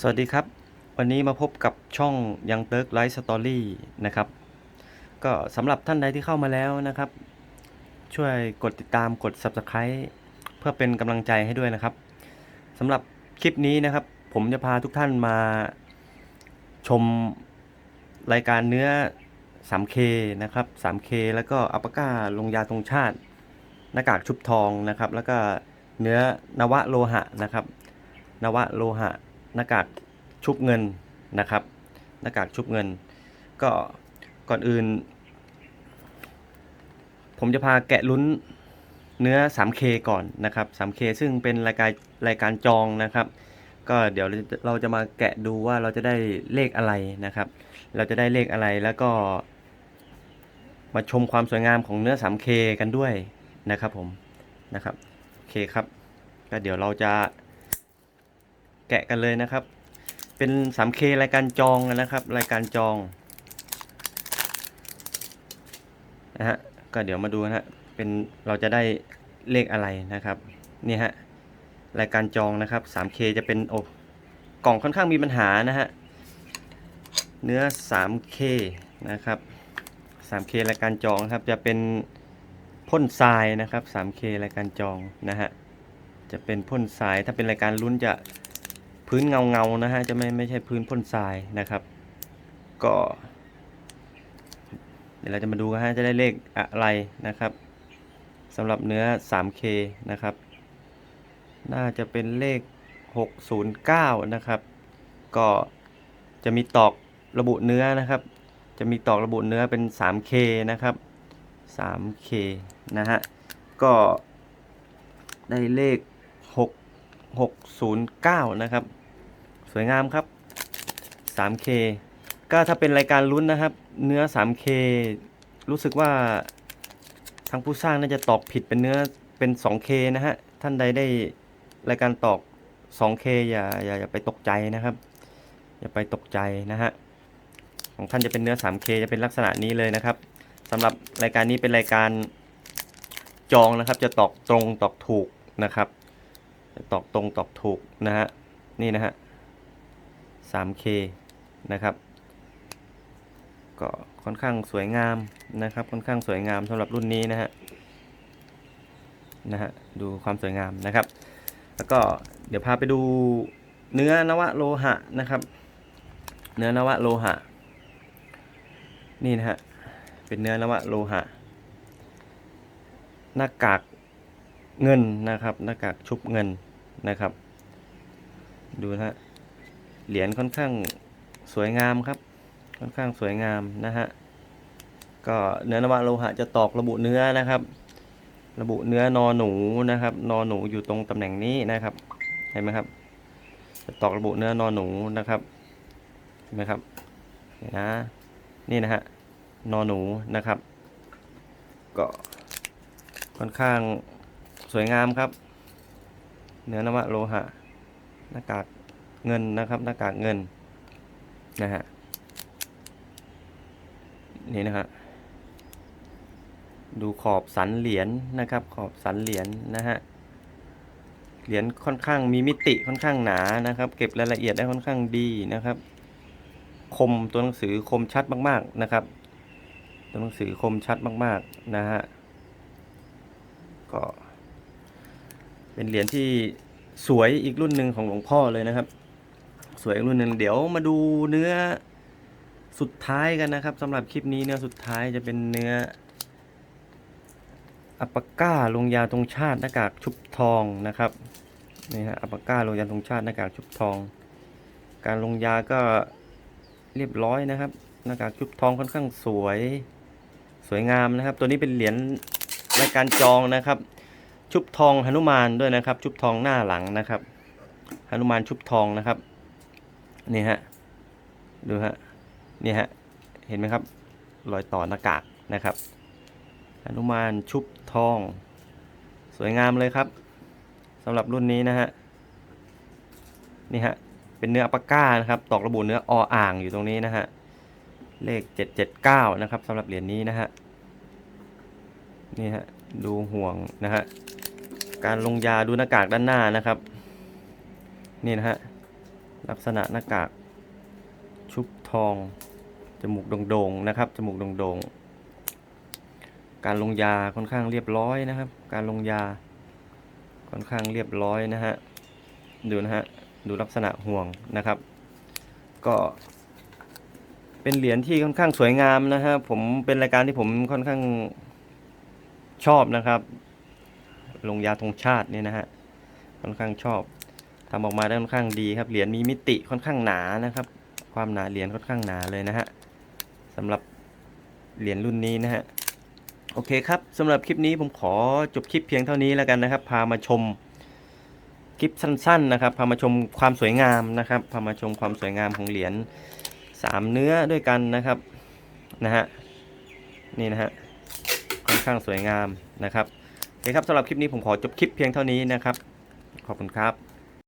สวัสดีครับ วันนี้มาพบกับช่องยังเติร์กไลฟ์สตอรี่นะครับ ก็สำหรับท่านใดที่เข้ามาแล้วนะครับ ช่วยกดติดตามกด Subscribe เพื่อเป็นกำลังใจให้ด้วยนะครับสำหรับคลิปนี้นะครับ ผมจะพาทุกท่านมาชมรายการเนื้อ 3K นะครับ 3K แล้วก็อัปปาก้าลงยาตรงชาติ หน้ากากชุบทองนะครับ แล้วก็เนื้อนวะโลหะนะครับ นวะโลหะ หน้ากากชุบเงินนะครับ หน้ากากชุบเงิน ก็ก่อนอื่น ผมจะพาแกะลุ้นเนื้อ 3K ก่อนนะครับ 3K ซึ่งเป็นรายการรายการจองนะครับ ก็เดี๋ยวเราจะมาแกะดูว่าเราจะได้เลขอะไรนะครับ เราจะได้เลขอะไรแล้วก็มาชมความสวยงามของเนื้อ 3K กันด้วยนะครับผมนะครับโอเคครับก็เดี๋ยวเราจะ แกะกันเลยนะครับ เป็น 3K รายการจองนะครับ รายการจองนะฮะก็เดี๋ยวมาดูนะฮะเป็นเราจะได้เลขอะไรนะครับนี่ฮะรายการจองนะครับ 3K จะเป็นโอ้กล่องค่อนข้างมีปัญหานะฮะเนื้อ 3K นะครับ 3K รายการจองครับจะเป็นพ่นทรายนะครับ 3K รายการจองนะฮะจะเป็นพ่นทรายถ้าเป็นรายการลุ้นจะ พื้นเงาเงาๆนะฮะจะไม่ไม่ใช่พื้นพ่นทรายนะครับ ก็ เดี๋ยวเราจะมาดูกันฮะจะได้เลขอะไรนะครับสำหรับเนื้อ 3K นะครับ น่าจะเป็นเลข 609 นะครับ ก็จะมีตอกระบุเนื้อนะครับ จะมีตอกระบุเนื้อเป็น 3K นะครับ 3K นะฮะ ก็ได้เลข 6 609 นะครับ สวยงามครับ 3K ก็ถ้าเป็นรายการลุ้นนะครับ เนื้อ 3K รู้สึกว่าทางผู้สร้างน่าจะตอกผิดเป็นเนื้อเป็น 2K นะฮะ ท่านใดได้รายการตอก 2K อย่าอย่าอย่าไปตกใจนะครับ อย่าไปตกใจนะฮะ ของท่านจะเป็นเนื้อ 3K จะเป็นลักษณะนี้เลยนะครับสำหรับรายการนี้เป็นรายการจองนะครับจะตอกตรงตอกถูกนะครับจะตอกตรงตอกถูกนะฮะนี่นะฮะ 3K นะครับ ก็ค่อนข้างสวยงามนะครับ ค่อนข้างสวยงามสำหรับรุ่นนี้นะฮะนะฮะดูความสวยงามนะครับ แล้วก็เดี๋ยวพาไปดูเนื้อนวะโลหะนะครับ เนื้อนวะโลหะ นี่นะฮะเป็นเนื้อนวะโลหะ หน้ากากเงินนะครับ หน้ากากชุบเงินนะครับ ดูนะฮะ เหรียญค่อนข้างสวยงามครับ ค่อนข้างสวยงามนะฮะ ก็เนื้อนวะโลหะจะตอกระบุเนื้อนะครับ ระบุเนื้อนอหนูนะครับ นอหนูอยู่ตรงตำแหน่งนี้นะครับ เห็นไหมครับ จะตอกระบุเนื้อนอหนูนะครับ เห็นไหมครับนนะนี่นะฮะ นอหนูนะครับ ก็ค่อนข้างสวยงามครับ เนื้อนวะโลหะหน้ากาก เงินนะครับ หน้ากากเงินนะฮะนี่นะฮะดูขอบสันเหรียญนะครับ ขอบสันเหรียญนะฮะเหรียญค่อนข้างมีมิติค่อนข้างหนานะครับ เก็บรายละเอียดได้ค่อนข้างดีนะครับ คมตัวหนังสือคมชัดมาก ๆนะครับ ตัวหนังสือคมชัดมาก ๆนะฮะก็เป็นเหรียญที่สวยอีกรุ่นหนึ่งของหลวงพ่อเลยนะครับ สวยอีกรุ่นหนึ่งเดี๋ยวมาดูเนื้อสุดท้ายกันนะครับสำหรับคลิปนี้เนื้อสุดท้ายจะเป็นเนื้ออัปปาก้าลงยาตรงชาติหน้ากากชุบทองนะครับนี่ฮะอัปปาก้าลงยาตรงชาติหน้ากากชุบทอง การลงยาก็เรียบร้อยนะครับหน้ากากชุบทองค่อนข้างสวย สวยงามนะครับ ตัวนี้เป็นเหรียญรายการจองนะครับ ชุบทองหนุมานด้วยนะครับ ชุบทองหน้าหลังนะครับหนุมานชุบทองนะครับ นี่ฮะ ดูฮะ นี่ฮะ เห็นไหมครับ รอยต่อหน้ากากนะครับหนุมานชุบทอง สวยงามเลยครับสำหรับรุ่นนี้นะฮะ นี่ฮะ เป็นเนื้ออปาก้านะครับ ตอกระบุเนื้อออ่างอยู่ตรงนี้นะฮะ เลข 779 นะครับสำหรับเหรียญนี้นะฮะ นี่ฮะ ดูห่วงนะฮะ การลงยาดูหน้ากากด้านหน้านะครับ นี่นะฮะ ลักษณะหน้ากากชุบทอง จมูกโด่งๆนะครับ จมูกโด่งๆ การลงยาค่อนข้างเรียบร้อยนะครับ การลงยาค่อนข้างเรียบร้อยนะฮะ ดูนะฮะ ดูลักษณะห่วงนะครับ ก็เป็นเหรียญที่ค่อนข้างสวยงามนะฮะ ผมเป็นรายการที่ผมค่อนข้างชอบนะครับ ลงยาธงชาตินี่นะฮะ ค่อนข้างชอบ ทำออกมาได้ค่อนข้างดีครับเหรียญมีมิติค่อนข้างหนานะครับ ความหนาเหรียญค่อนข้างหนาเลยนะฮะสำหรับเหรียญรุ่นนี้นะฮะโอเคครับสำหรับคลิปนี้ผมขอจบคลิปเพียงเท่านี้แล้วกันนะครับ พามาชมคลิปสั้นๆนะครับ พามาชมความสวยงามนะครับ พามาชมความสวยงามของเหรียญสามเนื้อด้วยกันนะครับนะฮะนี่นะฮะค่อนข้างสวยงามนะครับโอเคครับสำหรับคลิปนี้ผมขอจบคลิปเพียงเท่านี้นะครับ ขอบคุณครับ